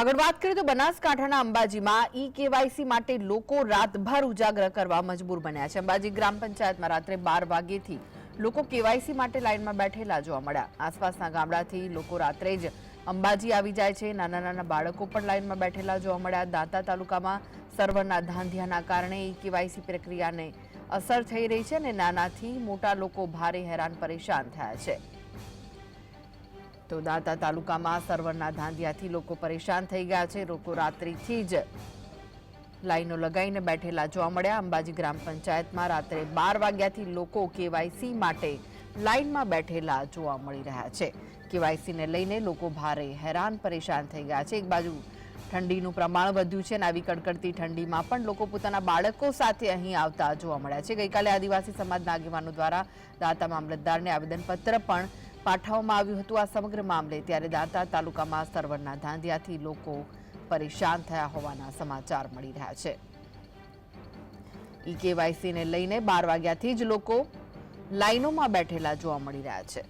આગળ વાત કરીએ તો બનાસકાંઠાના અંબાજીમાં ઈ કેવાયસી માટે લોકો રાતભર ઉજાગર કરવા મજબૂર બન્યા છે. અંબાજી ગ્રામ પંચાયતમાં રાત્રે બાર વાગ્યેથી લોકો કેવાયસી માટે લાઇનમાં બેઠેલા જોવા મળ્યા. આસપાસના ગામડાથી લોકો રાત્રે જ અંબાજી આવી જાય છે. નાના નાના બાળકો પણ લાઇનમાં બેઠેલા જોવા મળ્યા. દાંતા તાલુકામાં સર્વરના ધાંધિયાના કારણે ઈ કેવાયસી પ્રક્રિયાને અસર થઈ રહી છે અને નાનાથી મોટા લોકો ભારે હેરાન પરેશાન થયા છે. તો દાંતા તાલુકામાં સર્વરના ધાંધિયાથી લોકો પરેશાન થઈ ગયા છે. લોકો રાત્રિથી જ લાઈનો લગાવીને બેઠેલા જોવા મળ્યા. અંબાજી ગ્રામ પંચાયતમાં રાત્રે બાર વાગ્યાથી લોકો કેવાયસી માટે લાઈનમાં બેઠેલા જોવા મળી રહ્યા છે. કેવાયસીને લઈને લોકો ભારે હેરાન પરેશાન થઈ ગયા છે. એક બાજુ ઠંડીનું પ્રમાણ વધ્યું છે અને આવી કડકડતી ઠંડીમાં પણ લોકો પોતાના બાળકો સાથે અહીં આવતા જોવા મળ્યા છે. ગઈકાલે આદિવાસી સમાજના આગેવાનો દ્વારા દાતા મામલતદારને આવેદનપત્ર પણ પાઠવવામાં આવ્યું હતું આ સમગ્ર મામલે, ત્યારે દાંતા તાલુકામાં સર્વરના ધાંધિયાથી લોકો પરેશાન થયા હોવાના સમાચાર મળી રહ્યા છે. ઈ કેવાયસીને લઈને બાર વાગ્યાથી જ લોકો લાઈનોમાં બેઠેલા જોવા મળી રહ્યા છે.